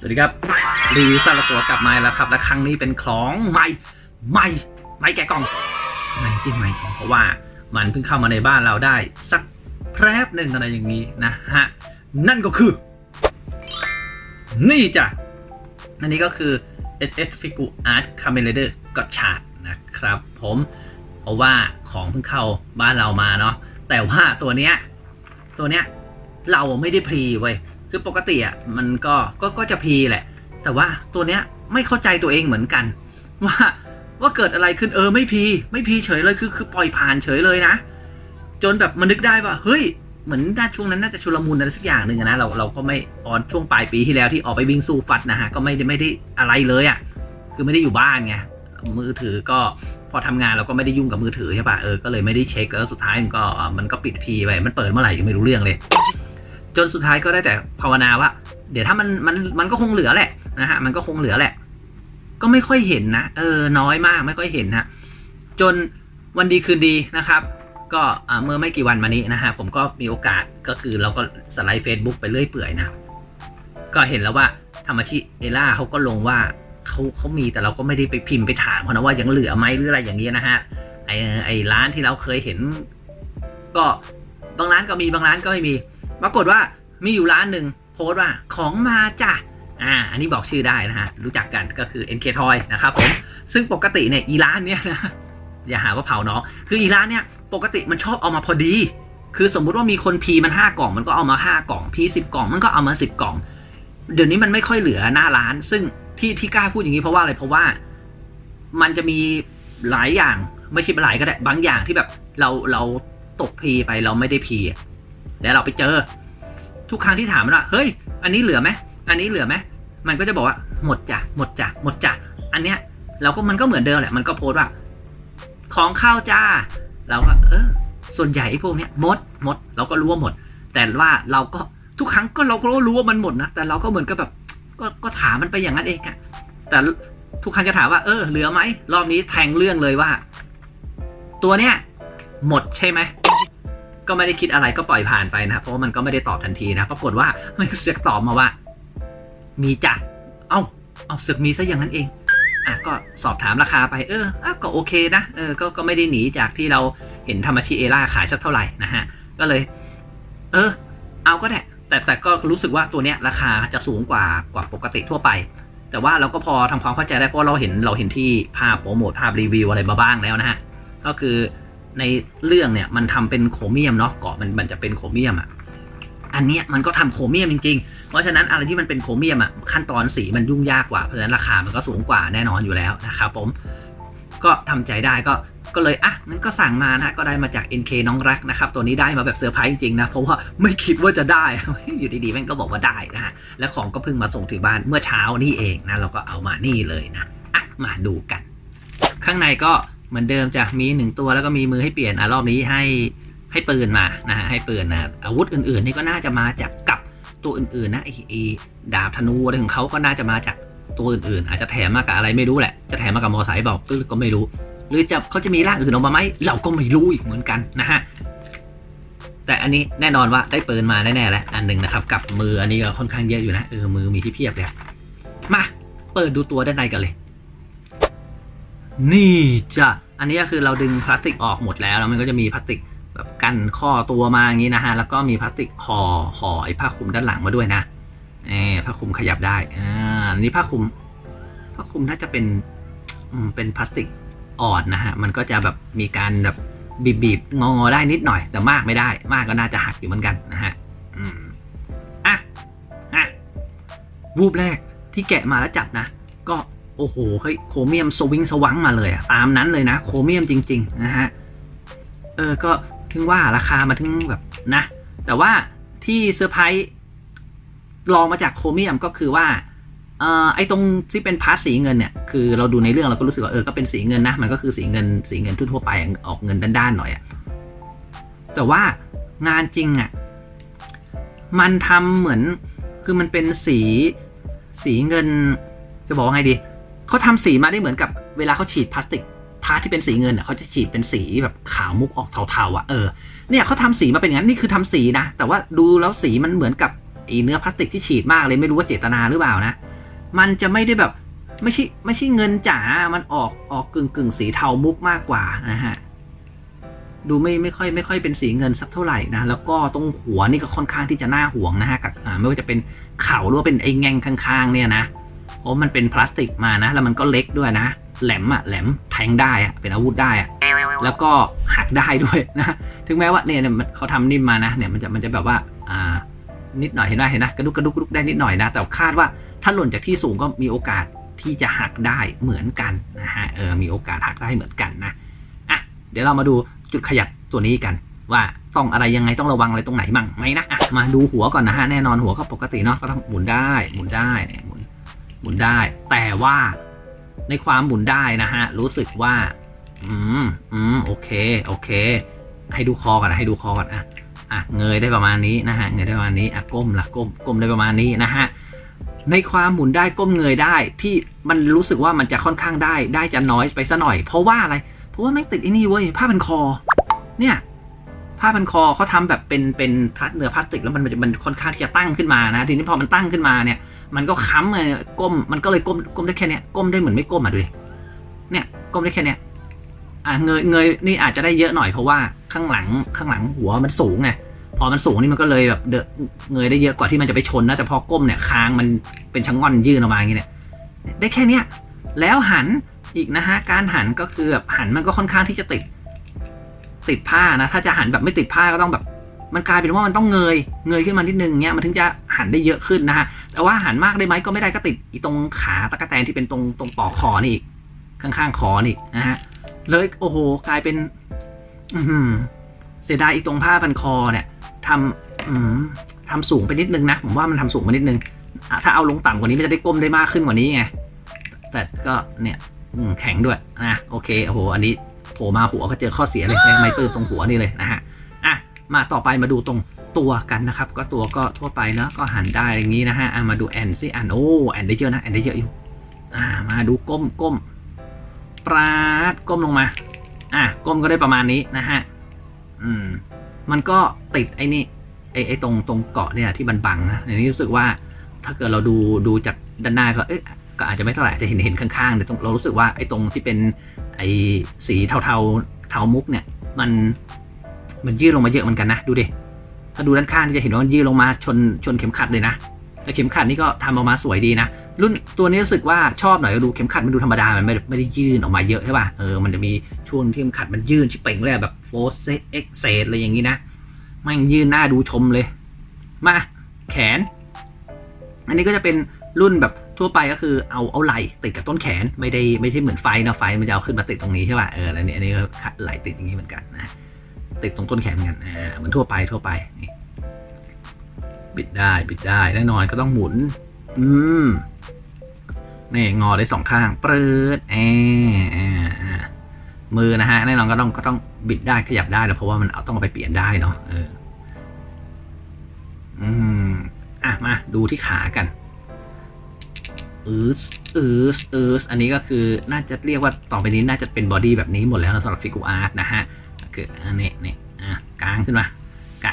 สวัสดีครับรีวิวสารตัวกลับมาแล้วครับ และครั้งนี้เป็นของใหม่ใหม่ใหม่แกะกล่องใหม่จริงใหม่จริงเพราะว่ามันเพิ่งเข้ามาในบ้านเราได้ สักแป๊บหนึ่งอะไรอย่างนี้นะฮะนั่นก็คือ นี่จ้ะอันนี้ก็คือ SS Figure Art Kamen Rider g o t c h a r d นะครับผมเพราะว่าของเพิ่งเข้าบ้านเรามาเนาะแต่ว่าตัวเนี้ยตัวเนี้ยเราไม่ได้พรีเว้ย คือปกติอะมันก็ก็ก็จะพีแหละ แต่ว่าตัวเนี้ยไม่เข้าใจตัวเองเหมือนกัน ว่าว่าเกิดอะไรขึ้นเออไม่พีไม่พีเฉยเลยคือคือปล่อยผ่านเฉยเลยนะ จนแบบมานึกได้ว่าเฮ้ยเหมือนน่าช่วงนั้นน่าจะชุลมุนอะไรสักอย่างหนึ่งนะเราเราก็ไม่ออนช่วงปลายปีที่แล้วที่ออกไปวิ่งสู้ฟัดนะฮะก็ไม่ได้ไม่ได้อะไรเลยอะ่ะคือไม่ได้อยู่บ้านไงมือถือก็พอทำงานเราก็ไม่ได้ยุ่งกับมือถือใช่ปะเออก็เลยไม่ได้เช็คแล้วสุดท้ายมันก็มันก็ปิดพีไปมันเปิดเมื่อไหร่ยังไม่รู้เรื่องเลย จนสุดท้ายก็ได้แต่ภาวนาว่า เดี๋ยวถ้ามันมันมันก็คงเหลือแหละนะฮะมันก็คงเหลือแหละ ก็ไม่ค่อยเห็นนะเออน้อยมากไม่ค่อยเห็นนะจนวันดีคืนดีนะครับ ก็เมื่อไม่กี่วันมานี้นะฮะผมก็มีโอกาสก็คือเราก็สไลด์ Facebook ไปเรื่อยเปื่อยนะก็เห็นแล้วว่าธรรมชิเอล่าเขาก็ลงว่าเขาเขามีแต่เราก็ไม่ได้ไปพิมพ์ไปถามเขานะว่ายังเหลือไหมหรืออะไรอย่างเงี้ยนะฮะไอไอร้านที่เราเคยเห็น ก็บางร้านก็มีบางร้านก็ไม่มี ปรากฏว่ามีอยู่ร้านหนึ่งโพสต์ว่าของมาจ้ะอ่าอันนี้บอกชื่อได้นะฮะ รู้จักกันก็คือ NK Toy นะครับผม ซึ่งปกติเนี่ยอีร้านเนี้ยนะอย่าหาว่าเผาเน้องคืออีร้านเนี่ยปกติมันชอบเอามาพอดี คือสมมุติว่ามีคนพีมันห้ากล่องมันก็เอามาห้ากล่องพีสิบกล่องมันก็เอามาสิบกล่อง เดี๋ยวนี้มันไม่ค่อยเหลือหน้าร้าน ซึ่งที่ที่กล้าพูดอย่างนี้เพราะว่าอะไรเพราะว่ามันจะมีหลายอย่างไม่ใช่หลายก็ได้บางอย่างที่แบบเราเราตกพีไปเราไม่ได้พีอะ แล้วเราไปเจอ ทุกครั้งที่ถามมันว่าเฮ้ย อันนี้เหลือไหมอันนี้เหลือไหมมันก็จะบอกว่าหมดจ้ะหมดจ้ะหมดจ้ะอันเนี้ยเราก็มันก็เหมือนเดิมแหละมันก็โพสต์ว่า ของเข้าจ้า เราก็เออ ส่วนใหญ่ไอ้พวกเนี้ยหมดหมด เราก็รู้ว่าหมด แต่ว่าเราก็ทุกครั้งก็เราก็รู้ว่ามันหมดนะแต่เราก็เหมือนกับแบบก็ก็ถามมันไปอย่างนั้นเองอะแต่ทุกครั้งจะถามว่าเออเหลือไหมรอบนี้แทงเรื่องเลยว่า ตัวเนี้ยหมดใช่ไหม ก็ไม่ได้คิดอะไรก็ปล่อยผ่านไปนะเพราะว่ามันก็ไม่ได้ตอบทันทีนะปรากฏว่ามันเสือกตอบมาว่า มีจ้ะเอ้าเอาเสือกมีซะอย่างนั้นเองอะก็สอบถามราคาไปเอออะก็โอเคนะเออก็ก็ไม่ได้หนีจากที่เราเห็นธรรมชิเอล่าขายสักเท่าไหร่นะฮะก็เลย เออ เอาก็ได้แต่แต่ก็รู้สึกว่าตัวเนี้ยราคาจะสูงกว่ากว่าปกติทั่วไป แต่ว่าเราก็พอทำความเข้าใจได้เพราะเราเห็นเราเห็นที่ภาพโปรโมทภาพรีวิวอะไรมาบ้างแล้วนะฮะก็คือ ในเรื่องเนี่ยมันทำเป็นโครเมียมเนาะเกาะมันมันจะเป็นโครเมียมอะอันเนี้ยมันก็ทำโครเมียมจริงๆ เพราะฉะนั้นอะไรที่มันเป็นโครเมียมอะขั้นตอนสีมันยุ่งยากกว่า เพราะฉะนั้นราคามันก็สูงกว่าแน่นอนอยู่แล้วนะครับผมก็ทำใจได้ก็ก็เลยอะงั้นก็สั่งมานะก็ได้มาจาก NK น้องรักนะครับ ตัวนี้ได้มาแบบเซอร์ไพรส์จริงๆนะ เพราะว่าไม่คิดว่าจะได้ อยู่ดีๆแม่งก็บอกว่าได้นะฮะและของก็เพิ่งมาส่งถึงบ้านเมื่อเช้านี่เองนะเราก็เอามานี่เลยนะอะมาดูกัน ข้างในก็ เหมือนเดิมจะมีหนึ่งตัวแล้วก็มีมือให้เปลี่ยนอะรอบนี้ให้ให้ปืนมานะฮะให้ปืนนะอาวุธอื่นๆ นี่ก็น่าจะมาจากกับตัวอื่นๆนะไอ้ดาบธนูอะไรของเขาก็น่าจะมาจากตัวอื่นๆ อาจจะแถมมากับอะไรไม่รู้แหละ จะแถมมากับมอไซค์บอกก็ไม่รู้ หรือจะเขาจะมีร่างอื่นออกมาไหมเราก็ไม่รู้อีกเหมือนกันนะฮะแต่อันนี้แน่นอนว่าได้ปืนมาแน่ๆแล้วอันหนึ่งนะครับกับมืออันนี้ก็ค่อนข้างเยอะอยู่นะเออมือมีที่เพียบเลยมาเปิดดูตัวด้านในกันเลย นี่จ้ะ อันนี้ก็คือเราดึงพลาสติกออกหมดแล้วแล้วมันก็จะมีพลาสติกแบบกันข้อตัวมาอย่างนี้นะฮะ แล้วก็มีพลาสติกห่อห่อไอ้ผ้าคลุมด้านหลังมาด้วยนะเออผ้าคลุมขยับได้ อ่า อันนี้ผ้าคลุมผ้าคลุมน่าจะเป็นเป็นพลาสติกอ่อนนะฮะ มันก็จะแบบมีการแบบบีบบีบงอๆได้นิดหน่อย แต่มากไม่ได้ มากก็น่าจะหักอยู่เหมือนกันนะฮะ อืม อะ อะ วูบแรกที่แกะมาแล้วจับนะ ก็ โอ้โหเฮ้ยโครเมียมสวิงสวังมาเลยอะตามนั้นเลยนะ โครเมียมจริง ๆ นะฮะ เออ ก็ถึงว่าราคามาถึงแบบนะ แต่ว่าที่เซอร์ไพรส์ลองมาจากโครเมียมก็คือว่าเอ่อไอ้ตรงที่เป็นพาร์ทสีเงินเนี่ยคือเราดูในเรื่องเราก็รู้สึกว่าเออก็เป็นสีเงินนะ มันก็คือสีเงินสีเงินทั่วไปออกเงินด้านๆหน่อยอะแต่ว่างานจริงอะมันทำเหมือนคือมันเป็นสีสีเงินจะบอกว่าไงดี เขาทำสีมาได้เหมือนกับเวลาเขาฉีดพลาสติกพาร์ทที่เป็นสีเงินอะเขาจะฉีดเป็นสีแบบขาวมุกออกเทาๆอะเออเนี่ยเขาทำสีมาเป็นอย่างนั้นนี่คือทำสีนะ แต่ว่าดูแล้วสีมันเหมือนกับไอเนื้อพลาสติกที่ฉีดมากเลยไม่รู้ว่าเจตนาหรือเปล่านะ มันจะไม่ได้แบบไม่ใช่ไม่ใช่เงินจ๋า มันออกออกกึ่งกึ่งสีเทามุกมากกว่านะฮะ ดูไม่ไม่ค่อยไม่ค่อยเป็นสีเงินสักเท่าไหร่นะ แล้วก็ตรงหัวนี่ก็ค่อนข้างที่จะน่าห่วงนะฮะกับไม่ว่าจะเป็นเข่าหรือว่าเป็นไอ้แง่งข้างๆเนี่ยนะ เพราะมันเป็นพลาสติกมานะ แล้วมันก็เล็กด้วยนะ แหลมอะแหลมแทงได้อะเป็นอาวุธได้อะแล้วก็หักได้ด้วยนะ ถึงแม้ว่าเนี่ยเนี่ยมันเขาทำนิ่มมานะ เนี่ยมันจะมันจะแบบว่าอ่านิดหน่อยเห็นไหมเห็นนะกระดุกกระดุกกระดุกได้นิดหน่อยนะ แต่คาดว่าถ้าหล่นจากที่สูงก็มีโอกาสที่จะหักได้เหมือนกันนะฮะ เออ มีโอกาสหักได้เหมือนกันนะ อะ เดี๋ยวเรามาดูจุดขยับตัวนี้กัน ว่าต้องอะไรยังไงต้องระวังอะไรตรงไหนมั่งไหมนะ อะ มาดูหัวก่อนนะฮะ แน่นอนหัวก็ปกติเนาะ ก็ต้องหมุนได้ หมุนได้ หมุนได้ แต่ว่าในความหมุนได้นะฮะ รู้สึกว่า อืมอืมโอเค โอเค ให้ดูคอก่อนนะให้ดูคอก่อนอะอะเงยได้ประมาณนี้นะฮะเงยได้ประมาณนี้อะก้มละก้มก้มได้ประมาณนี้นะฮะในความหมุนได้ก้มเงยได้ที่มันรู้สึกว่ามันจะค่อนข้างได้ได้จะน้อยไปซะหน่อย เพราะว่าอะไร เพราะว่าไม่ติดไอ้นี่เว้ยผ้าพันคอ เนี่ยผ้าพันคอเขาทำแบบเป็นเป็นพลาสเนื้อพลาสติกแล้วมันมันมันค่อนข้างที่จะตั้งขึ้นมานะทีนี้พอมันตั้งขึ้นมาเนี่ย มันก็ค้ำเลยก้ม มันก็เลยก้มก้มได้แค่เนี้ยก้มได้เหมือนไม่ก้มอะดูดิเนี่ยก้มได้แค่เนี้ยอะเงยเงยนี่อาจจะได้เยอะหน่อยเพราะว่าข้างหลังข้างหลังหัวมันสูงไงพอมันสูงนี่มันก็เลยแบบเดเงยได้เยอะกว่าที่มันจะไปชนนะแต่พอก้มเนี่ยคางมันเป็นชะง่อนยื่นออกมาอย่างเงี้เนี่ยได้แค่เนี้ยแล้วหันอีกนะฮะการหันก็คือแบบหันมันก็ค่อนข้างที่จะติดติดผ้านะ ถ้าจะหันแบบไม่ติดผ้าก็ต้องแบบ มันกลายเป็นว่ามันต้องเงยเงยขึ้นมานิดนึงเนี้ยมันถึงจะหันได้เยอะขึ้นนะฮะแต่ว่าหันมากได้ไหมก็ไม่ได้ก็ติดอีตรงขาตะกแตนที่เป็นตรงตรงปลอกคอนี่อีกข้างๆคอนี่นะฮะเลยโอ้โหกลายเป็น อืเสียดายอีตรงผ้าพันคอเนี่ยทำอืทำสูงไปนิดนึงนะผมว่ามันทำสูงไปนิดนึงถ้าเอาลงต่ำกว่านี้มันจะได้ก้มได้มากขึ้นกว่านี้ไงแต่ก็เนี่ยแข็งด้วยนะโอเคโอ้โหอันนี้โผล่มาหัวก็เจอข้อเสียเลยไม่ปื้มตรงหัวนี่เลยนะฮะ มาต่อไปมาดูตรงตัวกันนะครับ ก็ตัวก็ทั่วไปเนอะก็หันได้อย่างนี้นะฮะอะมาดูแอนซิแอนโอ้แอนได้เยอะนะแอนได้เยอะอยู่อ่ามาดูก้มก้มปราดก้มลงมา อะก้มก็ได้ประมาณนี้นะฮะอืมมันก็ติดไอ้นี่ไอ้ไอ้ตรงตรงเกาะเนี่ยที่มันบังนะอย่างนี้รู้สึกว่าถ้าเกิดเราดูดูจากด้านหน้าก็เอ๊ะก็อาจจะไม่เท่าไหร่จะเห็นเห็นข้างๆเนี่ยตรงเรารู้สึกว่าไอ้ตรงที่เป็นไอ้สีเทาเทาๆเทามุกเนี่ย มัน มันยืดลงมาเยอะเหมือนกันนะ ดูดิ ถ้าดูด้านข้างจะเห็นว่ามันยืดลงมาชนชนเข็มขัดเลยนะแล้วเข็มขัดนี่ก็ทำออกมาสวยดีนะ รุ่นตัวนี้รู้สึกว่าชอบหน่อยดูเข็มขัดมันดูธรรมดา มันไม่ไม่ได้ยื่นออกมาเยอะใช่ป่ะ เออ มันจะมีช่วงที่เข็มขัดมันยื่นชิเป่งเลยแบบโฟร์เอ็กเซอะไรอย่างนี้นะมันยื่นหน้าดูชมเลย มาแขน อันนี้ก็จะเป็นรุ่นแบบทั่วไปก็คือเอาเอาไหล่ติดกับต้นแขนไม่ได้ไม่ใช่เหมือนไฟนะไฟมันจะเอาขึ้นมาติดตรงนี้ใช่ป่ะเออแล้วนี่อันนี้ก็ไหลติดอย่างนี้เหมือนกันนะ ติดตรงต้นแขนเหมือนกันอ่าเหมือนทั่วไปทั่วไปนี่บิดได้บิดได้แน่นอนก็ต้องหมุน อืมนี่งอได้สองข้างปรืดแอามือนะฮะแน่นอนก็ต้องก็ต้องบิดได้ขยับได้แล้วเพราะว่ามันเอาต้องเอาไปเปลี่ยนได้เนาะเออ อืมอะมาดูที่ขากันอืสอืสอืสอันนี้ก็คือน่าจะเรียกว่าต่อไปนี้น่าจะเป็นบอดี้แบบนี้หมดแล้วนะสำหรับฟิกูอาร์ตนะฮะ คืออันนี้นี่อะกลางขึ้นมากา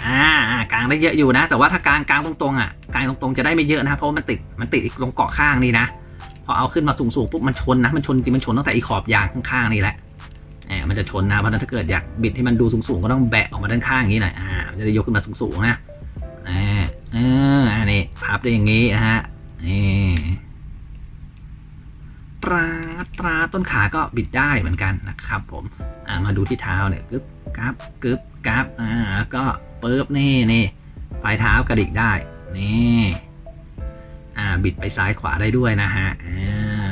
งกลางได้เยอะอยู่นะ แต่ว่าถ้ากลางกลางตรงๆอะกลางตรงๆจะได้ไม่เยอะนะเพราะามันติดมันติดอีกตรงเกาะข้างนี่นะพอเอาขึ้นมาสูงๆปุ๊บมันชนนะมันชนจริงมันชนตั้งแต่อีขอบยางข้างๆนี่แหละแหมมันจะชนนะเพราะฉะนั้นถ้าเกิดอยากบิดให้มันดูสูงๆก็ต้องแบะออกมาด้านข้างอย่างนี้หน่อยอ่ามันจะได้ยกขึ้นมาสูงๆนะอ่าเอออันนี้พับได้อย่างนี้นะฮะนี่ ปลาดปลาต้นขาก็บิดได้เหมือนกันนะครับผมมาดูที่เท้าเนี่ยกึบกราบกึบกราบอ่าก็เปึ๊บนี่นี่ปลายเท้ากระดิกได้นี่อ่าบิดไปซ้ายขวาได้ด้วยนะฮะอ่า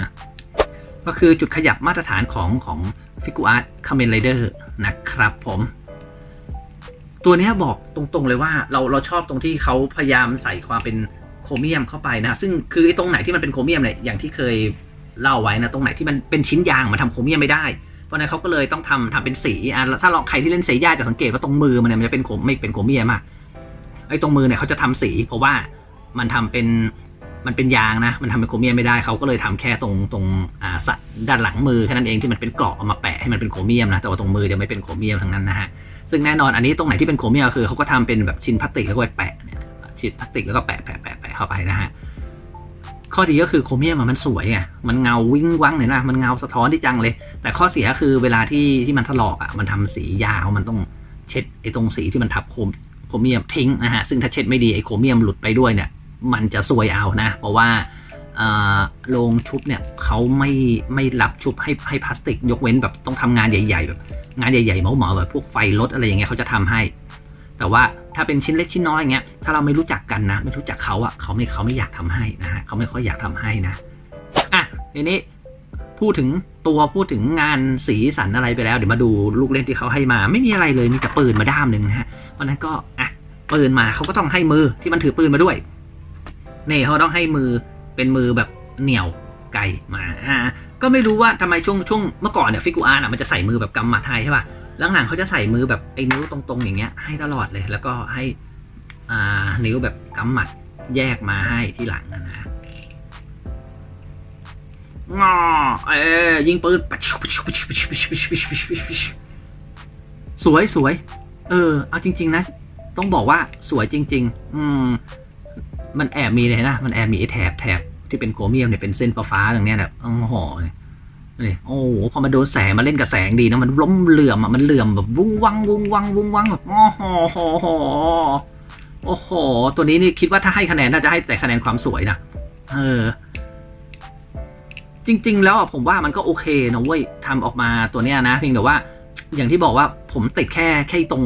ก็คือจุดขยับมาตรฐานของของฟิกูอาร์ตคาเมนไรเดอร์นะครับผม ตัวเนี้ยบอกตรงๆเลยว่าเราเราชอบตรงที่เขาพยายามใส่ความเป็นโครเมียมเข้าไปนะ ซึ่งคือไอ้ตรงไหนที่มันเป็นโครเมียมเนี่ยอย่างที่เคย เล่าไว้นะตรงไหนที่มันเป็นชิ้นยางมาทำโครเมียมไม่ได้ เพราะนั้นเขาก็เลยต้องทำทำเป็นสีอะถ้าลองใครที่เล่นเซย่าจะสังเกตว่าตรงมือมันเนี่ยมันจะเป็นโครไม่เป็นโครเมียมอะไอ้ตรงมือเนี่ยเขาจะทำสี เพราะว่ามันทำเป็นมันเป็นยางนะ มันทำเป็นโครเมียมไม่ได้เขาก็เลยทำแค่ตรงตรงอ่าสัตด้านหลังมือแค่นั้นเองที่มันเป็นเกราะเอามาแปะให้มันเป็นโครเมียมนะแต่ว่าตรงมือจะไม่เป็นโครเมียมทั้งนั้นนะฮะซึ่งแน่นอนอันนี้ตรงไหนที่เป็นโครเมียมคือเขาก็ทำเป็นแบบชิ้นพลาสติกแล้วก็ไปแปะเนี่ยชิ้นพลาสติกแล้วก็แปะแปะแปะแปะเข้าไปนะฮะ ข้อดีก็คือโครเมียมมันสวยไงมันเงาวิ่งวังเลยนะมันเงาสะท้อนที่จังเลย แต่ข้อเสียคือเวลาที่ที่มันถลอกอะมันทำสียาวมันต้องเช็ดไอ้ตรงสีที่มันทับโครมโครเมียมทิ้งนะฮะซึ่งถ้าเช็ดไม่ดีไอ้โครเมียมหลุดไปด้วยเนี่ย มันจะซวยเอานะ เพราะว่าโรงชุบเนี่ยเขาไม่ไม่รับชุบให้ให้พลาสติก ยกเว้นแบบต้องทำงานใหญ่ ๆ แบบงานใหญ่ๆเหมาๆแบบพวกไฟรถอะไรอย่างเงี้ยเขาจะทำให้ แต่ว่าถ้าเป็นชิ้นเล็กชิ้นน้อยอย่างเงี้ยถ้าเราไม่รู้จักกันนะ ไม่รู้จักเขาอะเขาไม่เขาไม่อยากทำให้นะฮะเขาไม่ค่อยอยากทำให้นะอะทีนี้พูดถึงตัวพูดถึงงานสีสันอะไรไปแล้ว เดี๋ยวมาดูลูกเล่นที่เขาให้มา ไม่มีอะไรเลยมีแต่ปืนมาด้ามหนึ่งนะฮะเพราะนั้นก็อะปืนมาเขาก็ต้องให้มือที่มันถือปืนมาด้วยนี่เขาต้องให้มือเป็นมือแบบเหนี่ยวไกลมาอ่าก็ไม่รู้ว่าทำไมช่วงช่วงเมื่อก่อนเนี่ยฟิกูอาร์น่ะมันจะใส่มือแบบกำหมัดให้ใช่ป่ะ หลังๆเขาจะใส่มือแบบไอ้นิ้วตรงๆ อย่างเงี้ยให้ตลอดเลย แล้วก็ให้อ่านิ้วแบบกำหมัดแยกมาให้ที่หลังนะนะงอเอ้ยิงปืนสวยสวย เออ เอาจริง ๆ นะ ต้องบอกว่าสวยจริง ๆ อืม มันแอบมีเลยนะ มันแอบมีแถบแถบที่เป็นโครเมียมเนี่ยเป็นเส้นฟ้าๆอย่างเนี้ยแบบอ๋อ นี่โอ้โหพอมาโดนแสงมาเล่นกับแสงดีนะมันล้มเหลื่อมอะมันเหลื่อมแบบวุ้งวังวุ้งวังวุ้งวังแบบโอ้โหโหโหโอ้โห ตัวนี้นี่คิดว่าถ้าให้คะแนนน่าจะให้แต่คะแนนความสวยนะเออ จริง ๆ แล้วอะผมว่ามันก็โอเคนะเว้ยทำออกมาตัวเนี้ยนะเพียงแต่ว่า อย่างที่บอกว่าผมติดแค่แค่ตรง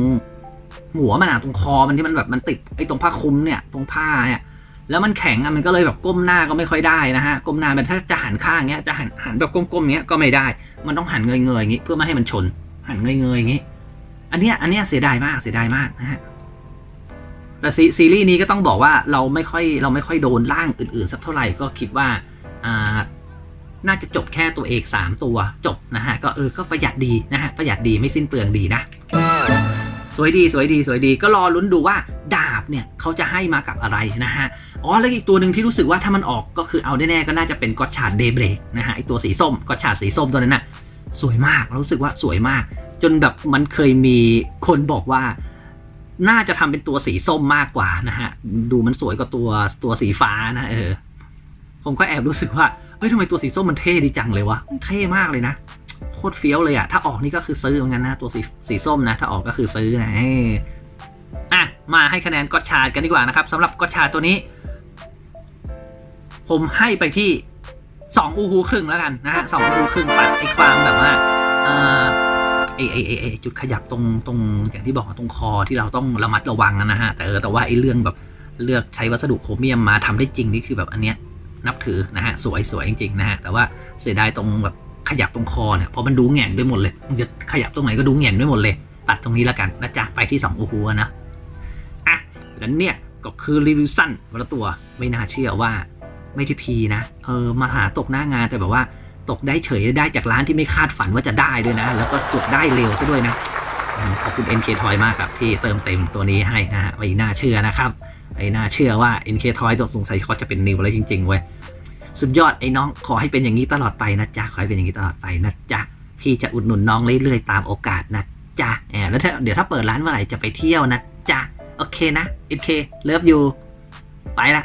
หัวมันอะตรงคอมันที่มันแบบมันติดไอ้ตรงผ้าคลุมเนี่ย ตรงผ้าเนี่ย แล้วมันแข็งอะมันก็เลยแบบก้มหน้าก็ไม่ค่อยได้นะฮะก้มหน้ามันถ้าจะหันข้างเงี้ยจะหันหันแบบก้มๆเงี้ยก็ไม่ได้ มันต้องหันเงยๆอย่างงี้เพื่อไม่ให้มันชน หันเงยๆอย่างงี้ อันเนี้ยอันเนี้ยเสียดายมากเสียดายมากนะฮะแต่ซีซีรีส์นี้ก็ต้องบอกว่าเราไม่ค่อยเราไม่ค่อยโดนร่างอื่นๆ สักเท่าไหร่ก็คิดว่าอ่าน่าจะจบแค่ตัวเอกสามตัวจบนะฮะก็เออก็ประหยัดดีนะฮะประหยัดดีไม่สิ้นเปลืองดีนะ สวยดีสวยดีสวยดีก็รอลุ้นดูว่าดาบเนี่ยเขาจะให้มากับอะไรนะฮะ อ๋อแล้วอีกตัวหนึ่งที่รู้สึกว่าถ้ามันออกก็คือเอาแน่ๆก็น่าจะเป็นกอตชาดเดเบรกนะฮะไอตัวสีส้มกอตชาดสีส้มตัวนั้นน่ะสวยมากรู้สึกว่าสวยมาก จนแบบมันเคยมีคนบอกว่า น่าจะทำเป็นตัวสีส้มมากกว่านะฮะดูมันสวยกว่าตัวตัวสีฟ้านะเออผมก็แอบรู้สึกว่าเฮ้ยทำไมตัวสีส้มมันเท่ดีจังเลยวะเท่มากเลยนะ โคตรเฟี้ยวเลยอะถ้าออกนี่ก็คือซื้อเหมือนกันนะ ตัวสีสีส้มนะ ถ้าออกก็คือซื้อนะอออะมาให้คะแนนก็ชาร์ดกันดีกว่านะครับสำหรับก็ชาร์ดตัวนี้ ผมให้ไปที่สองอูฮูครึ่งแล้วกันนะฮะสองอูฮูครึ่งปัดไอ้ความแบบว่าเออไอไอไอไอจุดขยับตรงตรงอย่างที่บอกตรงคอที่เราต้องระมัดระวังนะฮะแต่เออแต่ว่าไอ้เรื่องแบบเลือกใช้วัสดุโครเมียมมาทำได้จริงนี่คือแบบอันเนี้ยนับถือนะฮะสวยสวยจริงๆนะฮะแต่ว่าเสียดายตรงแบบ ขยับตรงคอเนี่ยพราะมันดูแง่นไปหมดเลยมันจะขยับตรงไหนก็ดูแง่นไปหมดเลย ตัดตรงนี้แล้วกันนะจ๊ะไปที่2อูฮูนะอะแล้วเนี่ยก็คือรีวิวสั้นวันละตัวไม่น่าเชื่อว่าไม่ได้พีนะเออมาหาตกหน้างานแต่แบบว่าตกได้เฉยได้จากร้านที่ไม่คาดฝันว่าจะได้ด้วยนะ แล้วก็สุดได้เร็วซะด้วยนะขอบคุณ NK Toy มากครับ ที่เติมเต็มตัวนี้ให้นะฮะไม่น่าเชื่อนะครับไอ้น่าเชื่อว่า NK Toy ตัวสงสัยเขาจะเป็นนิวแล้วจริงๆเว้ย สุดยอดไอ้น้องขอให้เป็นอย่างนี้ตลอดไปนะจ๊ะขอให้เป็นอย่างนี้ตลอดไปนะจ๊ะพี่จะอุดหนุนน้องเรื่อยๆตามโอกาสนะจ๊ะแอบแล้วถ้าเดี๋ยวถ้าเปิดร้านเมื่อไหร่จะไปเที่ยวนะจ๊ะโอเคนะโอเคเลิฟยูไปละ